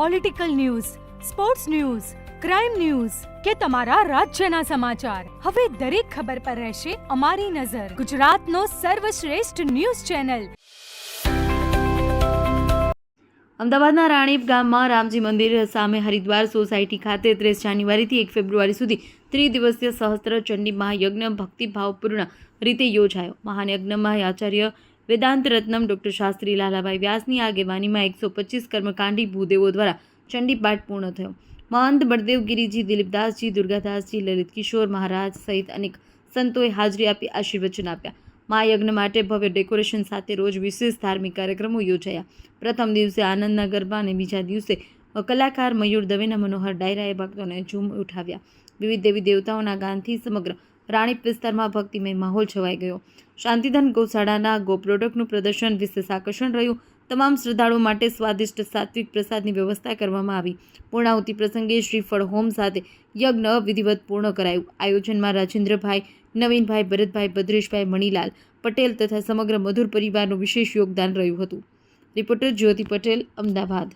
Political news sports news crime news કે તમારા રાજ્યના સમાચાર. હવે દરેક ખબર પર રહેશે અમારી નજર. ગુજરાતનો સર્વશ્રેષ્ઠ ન્યૂઝ ચેનલ. અમદાવાદના રાણીપ ગામમાં રામજી મંદિર સામે હરિદ્વાર સોસાયટી ખાતે ત્રીસ જાન્યુઆરીથી એક ફેબ્રુઆરી સુધી ત્રિદિવસીય સહસ્ત્ર ચંડી મહાયજ્ઞ ભક્તિભાવપૂર્ણ રીતે યોજાયો. મહાયજ્ઞમાં આચાર્ય વેદાંત રત્નમ ડૉક્ટર શાસ્ત્રી લાલાભાઈ વ્યાસની આગેવાનીમાં એકસો પચીસ કર્મકાંડી ભૂદેવો દ્વારા ચંડીપાઠ પૂર્ણ થયો. મહંત બળદેવ ગિરિજી દિલીપદાસજી, દુર્ગાદાસજી લલિત કિશોર મહારાજ સહિત અનેક સંતોએ હાજરી આપી આશીર્વચન આપ્યા. મહાયજ્ઞ માટે ભવ્ય ડેકોરેશન સાથે રોજ વિશેષ ધાર્મિક કાર્યક્રમો યોજાયા. પ્રથમ દિવસે આનંદના ગરબા અને બીજા દિવસે કલાકાર મયુર દવેના મનોહર ડાયરાએ ભક્તોને ઝૂમ ઉઠાવ્યા. વિવિધ દેવી દેવતાઓના ગાનથી સમગ્ર રાણીપ વિસ્તારમાં ભક્તિમય માહોલ છવાઈ ગયો. શાંતિધન ગૌશાળાના ગો પ્રોડક્ટનું પ્રદર્શન વિશેષ આકર્ષણ રહ્યું. તમામ શ્રદ્ધાળુઓ માટે સ્વાદિષ્ટ સાત્વિક પ્રસાદની વ્યવસ્થા કરવામાં આવી. પૂર્ણાહુતિ પ્રસંગે શ્રીફળ હોમ સાથે યજ્ઞ વિધિવત પૂર્ણ કરાયું. આયોજનમાં રાજેન્દ્રભાઈ, નવીનભાઈ, ભરતભાઈ, ભદ્રેશભાઈ, મણીલાલ પટેલ તથા સમગ્ર મધુર પરિવારનું વિશેષ યોગદાન રહ્યું હતું. રિપોર્ટર જ્યોતિ પટેલ, અમદાવાદ.